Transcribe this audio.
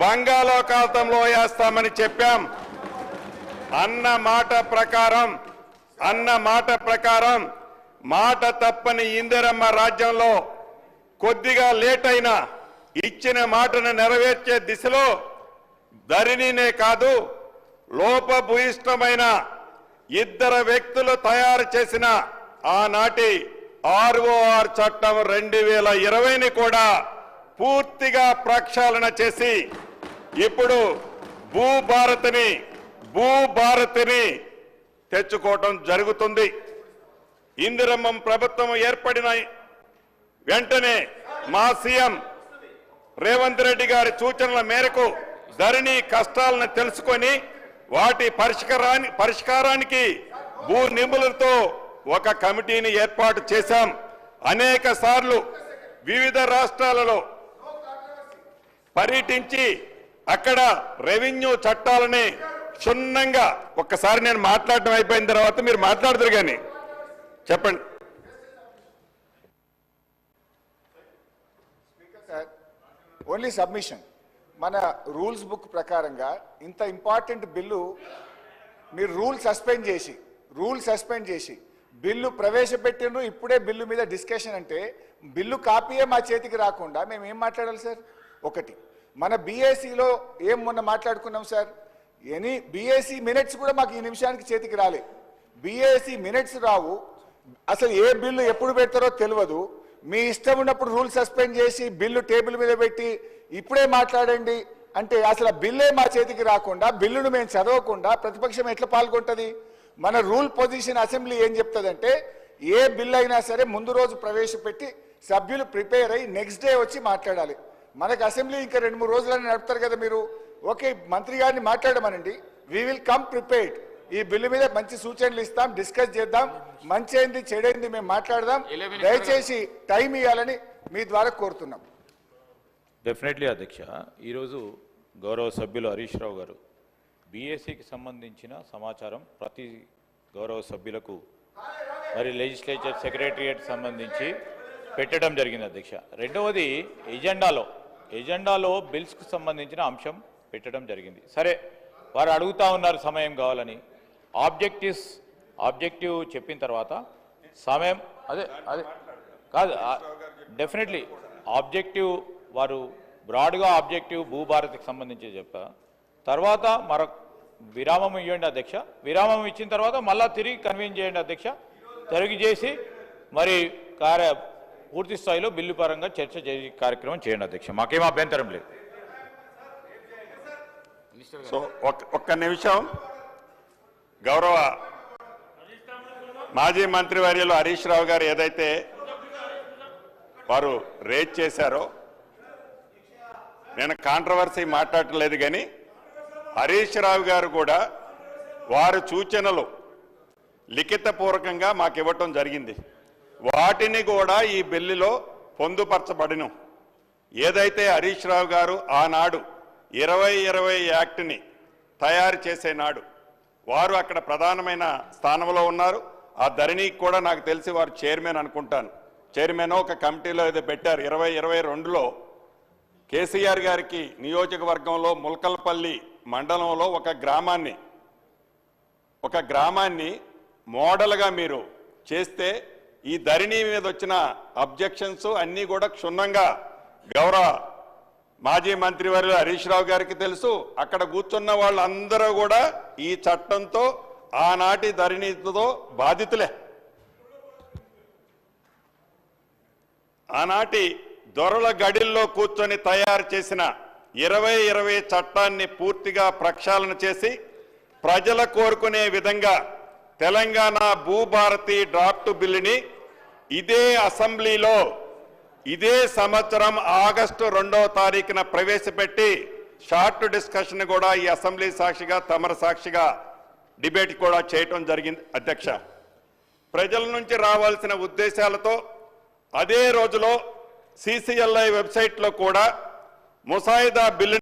బంగాళాఖాతంలో వేస్తామని చెప్పాం. అన్న మాట ప్రకారం అన్న మాట ప్రకారం మాట తప్పని ఇందిరమ్మ రాజ్యంలో కొద్దిగా లేట్ అయినా ఇచ్చిన మాటను నెరవేర్చే దిశలో ధరణినే కాదు లోపభూయిష్టమైన ఇద్దరు వ్యక్తులు తయారు చేసిన ఆనాటి ఆర్ఓఆర్ చట్టం రెండు వేల ఇరవైని కూడా పూర్తిగా ప్రక్షాళన చేసి ఇప్పుడు భూభారతిని భూభారతిని తెచ్చుకోవటం జరుగుతుంది. ఇందిరమ్మం ప్రభుత్వం ఏర్పడిన వెంటనే మా సీఎం రేవంత్ రెడ్డి గారి సూచనల మేరకు ధరణి కష్టాలను తెలుసుకొని వాటి పరిష్కారాన్ని పరిష్కారానికి భూ నిపుణులతో ఒక కమిటీని ఏర్పాటు చేశాం. అనేక సార్లు వివిధ రాష్ట్రాలలో పర్యటించి అక్కడ రెవెన్యూ చట్టాలని క్షుణ్ణంగా ఒక్కసారి నేను మాట్లాడటం అయిపోయిన తర్వాత మీరు మాట్లాడతారు కానీ. చెప్పండి. సార్ ఓన్లీ సబ్మిషన్ మన రూల్స్ బుక్ ప్రకారంగా ఇంత ఇంపార్టెంట్ బిల్లు మీరు రూల్ సస్పెండ్ చేసి రూల్ సస్పెండ్ చేసి బిల్లు ప్రవేశపెట్టిండ్రు ఇప్పుడే బిల్లు మీద డిస్కషన్ అంటే బిల్లు కాపీయే మా చేతికి రాకుండా మేము ఏం మాట్లాడాలి సార్? ఒకటి మన బీఏసీలో ఏం మొన్న మాట్లాడుకున్నాం సార్? ఎనీ బీఏసీ మినిట్స్ కూడా మాకు ఈ నిమిషానికి చేతికి రాలే. బీఏసీ మినిట్స్ రావు. అసలు ఏ బిల్లు ఎప్పుడు పెడతారో తెలియదు. మీ ఇష్టం ఉన్నప్పుడు రూల్ సస్పెండ్ చేసి బిల్లు టేబుల్ మీద పెట్టి ఇప్పుడే మాట్లాడండి అంటే అసలు బిల్లే మా చేతికి రాకుండా బిల్లును మేము చదవకుండా ప్రతిపక్షం ఎట్లా పాల్గొంటుంది? మన రూల్ పొజిషన్ అసెంబ్లీ ఏం చెప్తుందంటే ఏ బిల్ అయినా సరే ముందు రోజు ప్రవేశపెట్టి సభ్యులు ప్రిపేర్ అయ్యి నెక్స్ట్ డే వచ్చి మాట్లాడాలి. మనకు అసెంబ్లీ ఇంకా రెండు మూడు రోజులని నడుపుతారు కదా మీరు. ఓకే మంత్రి గారిని మాట్లాడమనండి. వీ విల్ కమ్ ప్రిపేర్డ్ ఈ బిల్లు మీద మంచి సూచనలు ఇస్తాం డిస్కస్ చేద్దాం. మంచి అయింది చెడైంది మేము మాట్లాడదాం. దయచేసి టైం ఇవ్వాలని మీ ద్వారా కోరుతున్నాం. డెఫినెట్లీ అధ్యక్ష. ఈరోజు గౌరవ సభ్యులు హరీష్ రావు గారు బీఎస్సీకి సంబంధించిన సమాచారం ప్రతి గౌరవ సభ్యులకు మరి లెజిస్లేచర్ సెక్రటరియట్ సంబంధించి పెట్టడం జరిగింది అధ్యక్ష. రెండవది ఎజెండాలో ఎజెండాలో బిల్స్కు సంబంధించిన అంశం పెట్టడం జరిగింది. సరే వారు అడుగుతా ఉన్నారు సమయం కావాలని. ఆబ్జెక్టివ్స్ ఆబ్జెక్టివ్ చెప్పిన తర్వాత సమయం అదే అదే కాదు డెఫినెట్లీ ఆబ్జెక్టివ్ వారు బ్రాడ్గా ఆబ్జెక్టివ్ భూభారతికి సంబంధించి చెప్పా. తర్వాత మరొక విరామం ఇవ్వండి అధ్యక్ష. విరామం ఇచ్చిన తర్వాత మళ్ళీ తిరిగి కన్వీన్ చేయండి అధ్యక్ష. తిరిగి చేసి మరి కార్య పూర్తి స్థాయిలో బిల్లు పరంగా చర్చ చేసే కార్యక్రమం చేయండి అధ్యక్ష. మాకేం అభ్యంతరం లేదు. సో ఒక్క ఒక్క నిమిషం. గౌరవ మాజీ మంత్రివర్యులు హరీష్ రావు గారు ఏదైతే వారు రేజ్ చేశారో నేను కాంట్రవర్సీ మాట్లాడలేదు కానీ హరీష్ రావు గారు కూడా వారి సూచనలు లిఖితపూర్వకంగా మాకు ఇవ్వటం జరిగింది. వాటిని కూడా ఈ బిల్లులో పొందుపరచబడిను. ఏదైతే హరీష్ రావు గారు ఆనాడు ఇరవై ఇరవై యాక్ట్ని తయారు చేసే నాడు వారు అక్కడ ప్రధానమైన స్థానంలో ఉన్నారు. ఆ ధరణికి కూడా నాకు తెలిసి వారు చైర్మన్ అనుకుంటాను. చైర్మన్ ఒక కమిటీలో ఏదో పెట్టారు. ఇరవై ఇరవై రెండులో కేసీఆర్ గారికి నియోజకవర్గంలో ముల్కల్పల్లి మండలంలో ఒక గ్రామాన్ని ఒక గ్రామాన్ని మోడల్గా మీరు చేస్తే ఈ ధరణి మీద వచ్చిన అబ్జెక్షన్స్ అన్నీ కూడా క్షుణ్ణంగా గౌరవ మాజీ మంత్రివర్యులు హరీష్ రావు గారికి తెలుసు. అక్కడ కూర్చున్న వాళ్ళందరూ కూడా ఈ చట్టంతో ఆనాటి ధరణితో బాధితులే. ఆనాటి దొరల గడిల్లో కూర్చొని తయారు చేసిన ఇరవై ఇరవై చట్టాన్ని పూర్తిగా ప్రక్షాళన చేసి ప్రజల కోరుకునే విధంగా తెలంగాణ భూభారతి డ్రాఫ్ట్ బిల్లుని ఇదే అసెంబ్లీలో ఇదే సంవత్సరం ఆగస్టు రెండవ తారీఖున ప్రవేశపెట్టి షార్ట్ డిస్కషన్ కూడా ఈ అసెంబ్లీ సాక్షిగా తమర సాక్షిగా డిబేట్ కూడా చేయటం జరిగింది. అధ్యక్ష ప్రజల నుంచి రావాల్సిన ఉద్దేశాలతో అదే రోజులో సిసిఎల్ఐ వెబ్సైట్లో కూడా ముసాయిదా బిల్లు